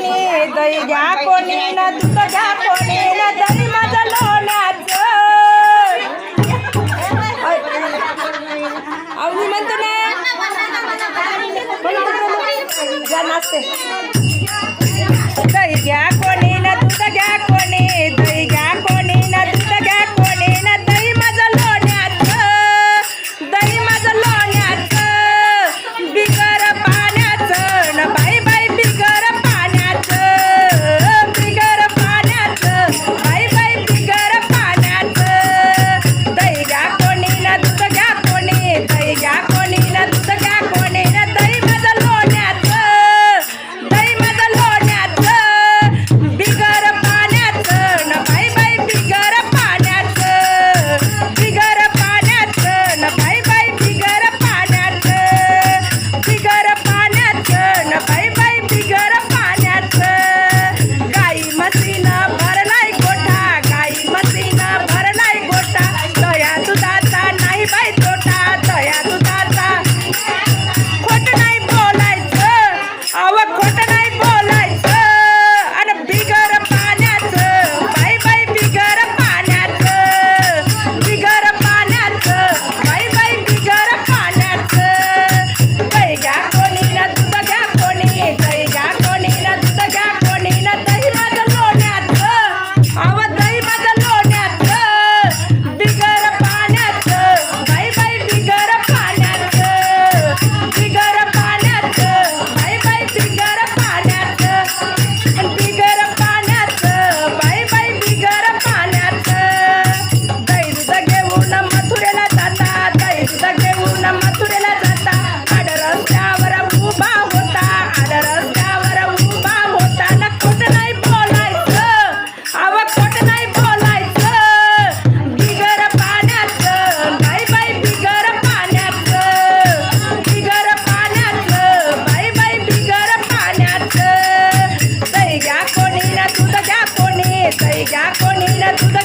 कोणी? दही घ्या कोणी? न दूध घ्या कोणी? न दही माझं म्हणतो ना नाचते जाको तू सुध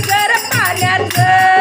जर पाण्याचं